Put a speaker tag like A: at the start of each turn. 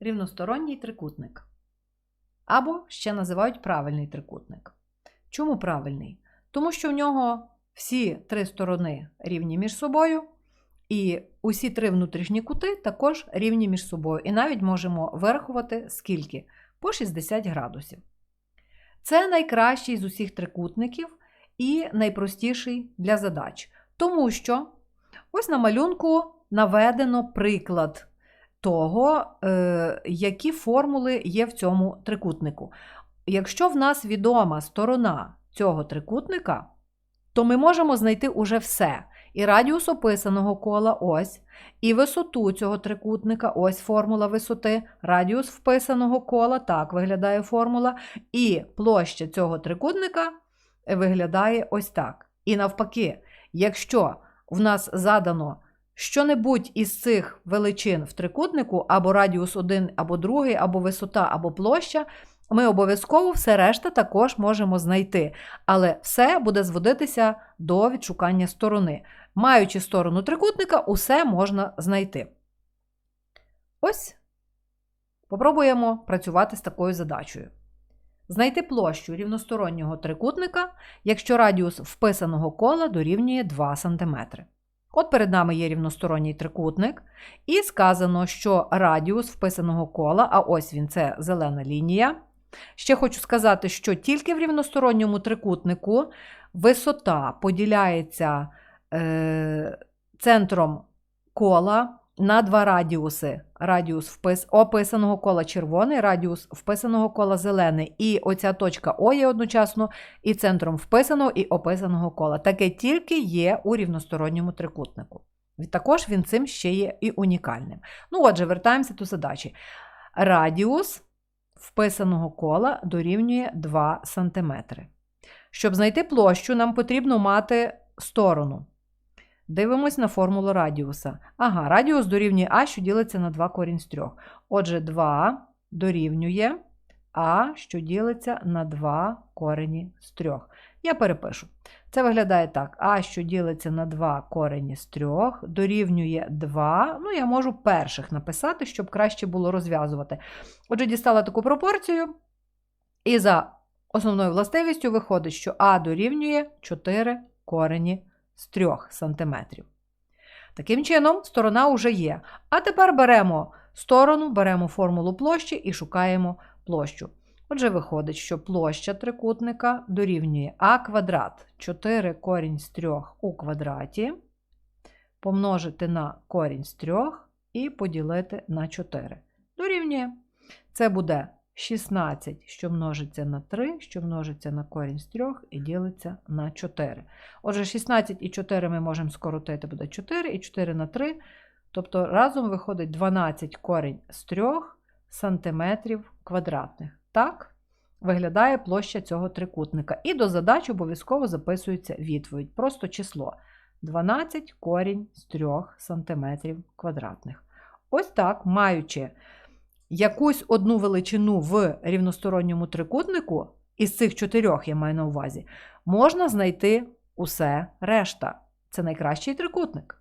A: рівносторонній трикутник. Або ще називають правильний трикутник. Чому правильний? Тому що в нього всі три сторони рівні між собою, і усі три внутрішні кути також рівні між собою. І навіть можемо вирахувати скільки? По 60 градусів. Це найкращий з усіх трикутників і найпростіший для задач. Тому що ось на малюнку наведено приклад того, е, які формули є в цьому трикутнику. Якщо в нас відома сторона цього трикутника, то ми можемо знайти уже все. І радіус описаного кола ось, і висоту цього трикутника, ось формула висоти, радіус вписаного кола, так виглядає формула, і площа цього трикутника виглядає ось так. І навпаки, якщо в нас задано що-небудь із цих величин в трикутнику, або радіус 1, або другий, або висота, або площа, ми обов'язково все решта також можемо знайти. Але все буде зводитися до відшукання сторони. Маючи сторону трикутника, усе можна знайти. Ось попробуємо працювати з такою задачею. Знайти площу рівностороннього трикутника, якщо радіус вписаного кола дорівнює 2 см. От перед нами є рівносторонній трикутник, і сказано, що радіус вписаного кола, а ось він це зелена лінія. Ще хочу сказати, що тільки в рівносторонньому трикутнику висота поділяється е, центром кола на два радіуси. Радіус впис, описаного кола червоний, радіус вписаного кола зелений. І оця точка О є одночасно і центром вписаного і описаного кола. Таке тільки є у рівносторонньому трикутнику. Також він цим ще є і унікальним. Ну, отже, вертаємося до задачі. Радіус вписаного кола дорівнює 2 см. Щоб знайти площу, нам потрібно мати сторону. Дивимось на формулу радіуса. Ага, радіус дорівнює А, що ділиться на 2 корінь з 3. Отже, 2 дорівнює А, що ділиться на 2 корені з 3. Я перепишу. Це виглядає так: А, що ділиться на 2 корені з 3, дорівнює 2. Ну, я можу перших написати, щоб краще було розв'язувати. Отже, дістала таку пропорцію. І за основною властивістю виходить, що А дорівнює 4 корені з 3 см. Таким чином, сторона вже є. А тепер беремо сторону, беремо формулу площі і шукаємо площу. Отже, виходить, що площа трикутника дорівнює а квадрат 4 корінь з 3 у квадраті, помножити на корінь з 3 і поділити на 4. Дорівнює. Це буде 16, що множиться на 3, що множиться на корінь з 3 і ділиться на 4. Отже, 16 і 4 ми можемо скоротити, буде 4, і 4 на 3. Тобто разом виходить 12 корінь з 3 сантиметрів квадратних. Так виглядає площа цього трикутника. І до задач обов'язково записується відповідь. Просто число 12 корінь з 3 сантиметрів квадратних. Ось так, маючи якусь одну величину в рівносторонньому трикутнику, із цих чотирьох я маю на увазі, можна знайти усе решта. Це найкращий трикутник.